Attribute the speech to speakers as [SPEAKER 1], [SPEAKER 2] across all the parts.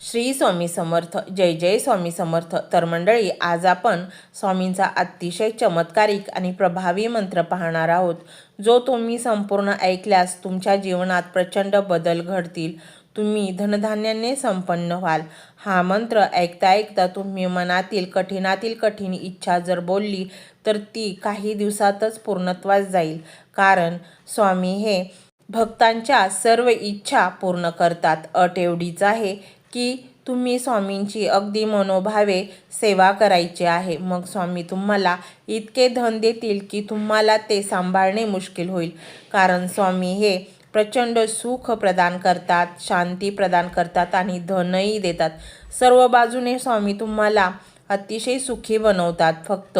[SPEAKER 1] श्री स्वामी समर्थ जय जय स्वामी समर्थ. तर मंडळी आज आपण स्वामींचा अतिशय चमत्कारिक आणि प्रभावी मंत्र पाहणार आहोत. जो तुम्ही संपूर्ण ऐकल्यास तुमच्या जीवनात प्रचंड बदल घडतील. तुम्ही धनधान्याने संपन्न व्हाल. हा मंत्र ऐकता ऐकता तुम्ही मनातील कठीणातील कठीण इच्छा जर बोलली तर ती काही दिवसातच पूर्णत्वास जाईल. कारण स्वामी हे भक्तांच्या सर्व इच्छा पूर्ण करतात. अट एवढीच आहे की तुम्ही स्वामींची अगदी मनोभावे सेवा करायची आहे. मग स्वामी तुम्हाला इतके धन देतील की तुम्हाला ते सांभाळणे मुश्किल होईल. कारण स्वामी हे प्रचंड सुख प्रदान करतात शांती प्रदान करतात आणि धनही देतात. सर्व बाजूने स्वामी तुम्हाला अतिशय सुखी बनवतात. फक्त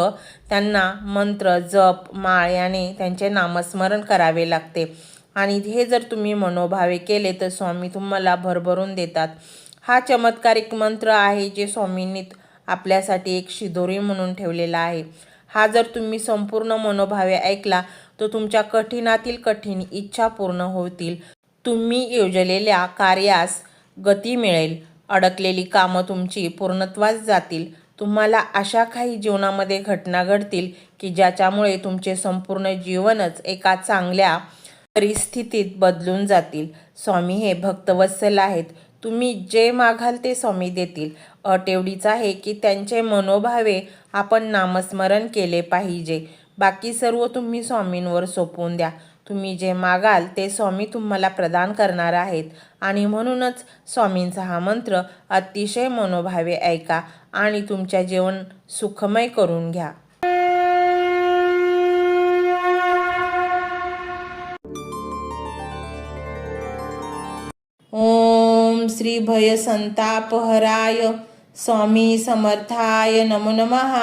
[SPEAKER 1] त्यांना मंत्र जप माळ याने त्यांचे नामस्मरण करावे लागते. आणि हे जर तुम्ही मनोभावे केले तर स्वामी तुम्हाला भरभरून देतात. हा चमत्कारिक मंत्र आहे जे स्वामींनी आपल्यासाठी एक शिदोरी म्हणून ठेवलेला आहे. हा जर तुम्ही संपूर्ण मनोभावे ऐकला तर तुमच्या कठीणातील कठीण इच्छा पूर्ण होतील. तुम्ही योजलेल्या कार्यास गती मिळेल. अडकलेली कामं तुमची पूर्णत्वास जातील. तुम्हाला अशा काही जीवनामध्ये घटना घडतील की ज्याच्यामुळे तुमचे संपूर्ण जीवनच एका चांगल्या परिस्थितीत बदलून जातील. स्वामी हे भक्तवत्सल आहेत. तुम्ही जे मागाल ते स्वामी देतील. अट एवढीच आहे की त्यांचे मनोभावे आपण नामस्मरण केले पाहिजे. बाकी सर्व तुम्ही स्वामींवर सोपवून द्या. तुम्ही जे मागाल ते स्वामी तुम्हाला प्रदान करणार आहेत. आणि म्हणूनच स्वामींचा हा मंत्र अतिशय मनोभावे ऐका आणि तुमच्या जीवन सुखमय करून घ्या. श्री भय संतापहराय स्वामी समर्थाय नमो नमः।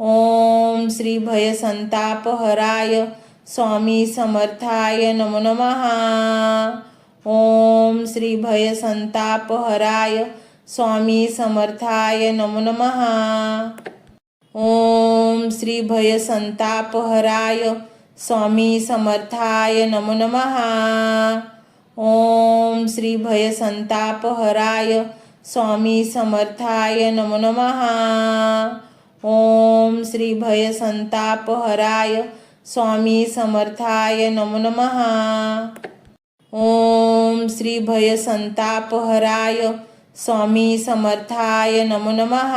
[SPEAKER 1] ओम श्री भय संतापहराय स्वामी समर्थाय नमो नमः। ओम श्री भय संतापहराय स्वामी समर्थाय नमो नमः। ओम श्री भय संतापहराय स्वामी समर्थाय नमो नमः। ओम श्री भय संतापहराय स्वामी समर्थाय नमो नमः। ओम श्री भय संतापहराय स्वामी समर्थाय नमो नमः। ओम श्री भय संतापहराय स्वामी समर्थाय नमो नमः।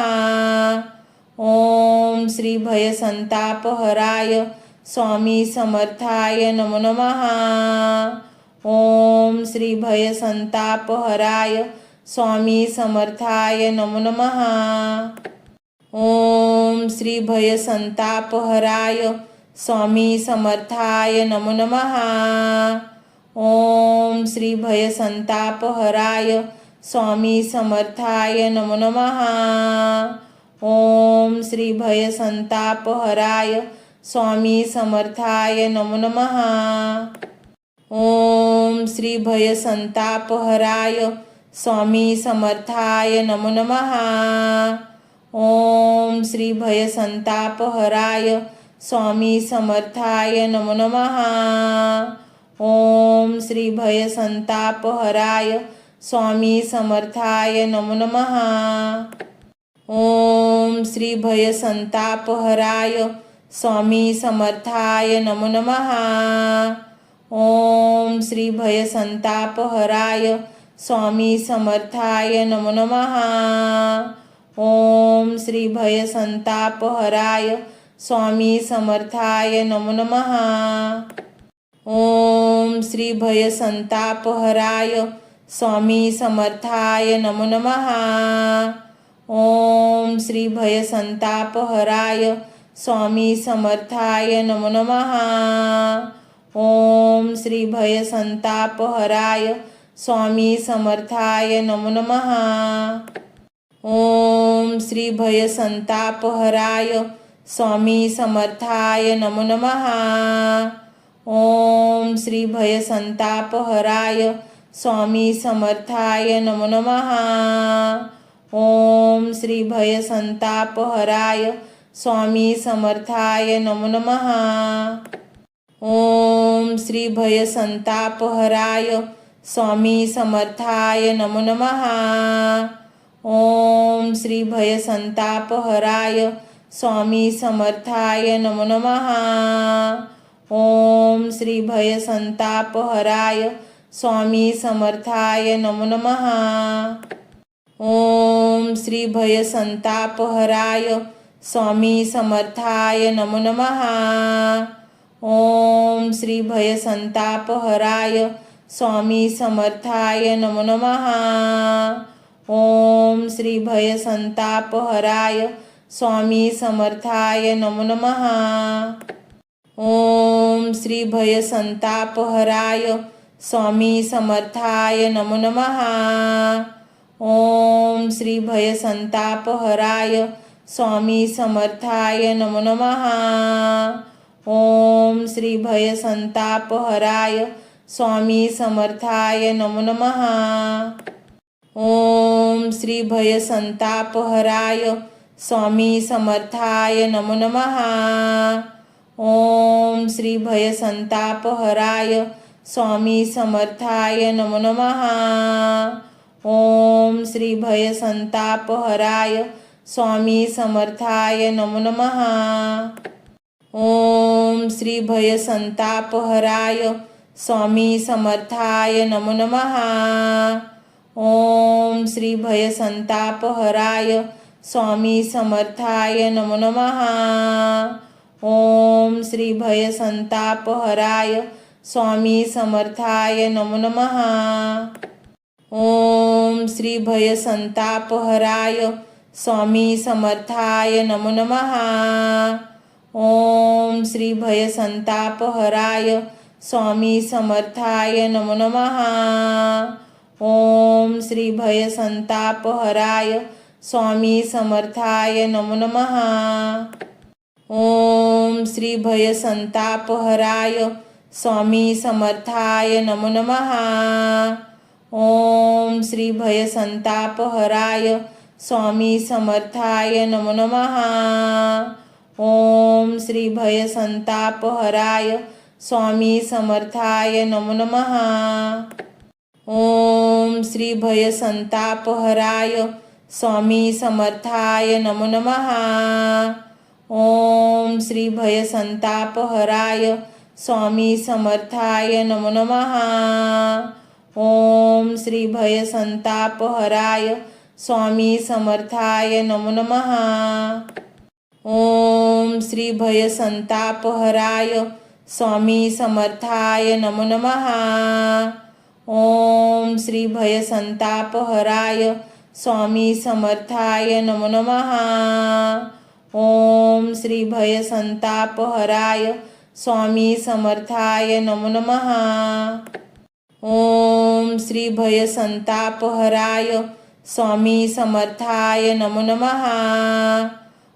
[SPEAKER 1] ओम श्री भय संतापहराय स्वामी समर्थाय नमो नमः। ओम श्री भय संतापहराय स्वामी समर्थाय नमो नमः। ओम श्री भय संतापहराय स्वामी समर्थाय नमो नमः। ओम श्री भय संतापहराय स्वामी समर्थाय नमो नमः। ओम श्री भय संतापहराय स्वामी समर्थाय नमो नमः। ओम श्री भय संतापहराय स्वामी समर्थाय नमो नमः। ओम श्री भय संतापहराय स्वामी समर्थाय नमो नमः। ओम श्री भय संतापहराय स्वामी समर्थाय नमो नमः। ओम श्री भय संतापहराय स्वामी समर्थाय नमो नमः। ओम श्री भय संतापहराय स्वामी समर्थाय नमो नमः। ओम श्री भय संतापहराय स्वामी समर्थाय नमो नमः। ओम श्री भय संतापहराय स्वामी समर्थाय नमो नमः। ओम श्री भय संतापहराय स्वामी समर्थाय नमो नमः। ओम श्री भय संतापहराय स्वामी समर्थाय नमो नमः। ओम श्री भय संतापहराय स्वामी समर्थाय नमो नमः। ओम श्री भय संतापहराय स्वामी समर्थाय नमो नमः। ओम श्री भय संतापहराय स्वामी समर्थाय नमो नमः। ओम श्री भय संतापहराय स्वामी समर्थाय नमो नमहा ओम श्री भयसंतापहराय स्वामी समर्थाय नमो नमहा ओम श्री भयसंतापहराय स्वामी समर्थाय नमो नमहा ओम श्री भयसंतापहराय स्वामी समर्थाय नमो नमहा ओम श्री भयसंतापहराय स्वामी समर्थाय नमो नमहा ओम श्री भयसंतापहराय स्वामी समर्थाय नमो नमहा ओम श्री भयसंतापहराय स्वामी समर्थाय नमो नमहा ओम श्री भयसंतापहराय स्वामी समर्थाय नमो नमः। ओम श्री भयसंतापहराय स्वामी समर्थाय नमो नमः। ओम श्री भयसंतापहराय स्वामी समर्थाय नमो नमः। ओम श्री भयसंतापहराय स्वामी समर्थाय नमो नमः। ओम श्री भयसंतापहराय स्वामी समर्थाय नमो नमः। ओम श्री भयसंतापहराय स्वामी समर्थाय नमो नमहा ओम श्री भयसंतापहराय स्वामी समर्थाय नमो नमहा ओम श्री भयसंतापहराय स्वामी समर्थाय नमो नमहा ओम श्री भयसंतापहराय स्वामी समर्थाय नमो नमः। ओम श्री भयसंतापहराय स्वामी समर्थाय नमो नमहा ओम श्री भयसंतापहराय स्वामी समर्थाय नमो नमहा ओम श्री भयसंतापहराय स्वामी समर्थाय नमो नमहा ओम श्री भयसंतापहराय स्वामी समर्थाय नमो नमहा ओम श्री भयसंतापहराय स्वामी समर्थाय नमो नमः। ओम श्री भयसंतापहराय स्वामी समर्थाय नमो नमः। ओम श्री भयसंतापहराय स्वामी समर्थाय नमो नमः। ओम श्री भयसंतापहराय स्वामी समर्थाय नमो नमः। ओम श्री भयसंतापहराय स्वामी समर्थाय नमो नमहा ओम श्री भयसंतापहराय स्वामी समर्थाय नमो नमहा ओम श्री भयसंतापहराय स्वामी समर्थाय नमो नमहा ओम श्री भयसंतापहराय स्वामी समर्थाय नमो नमहा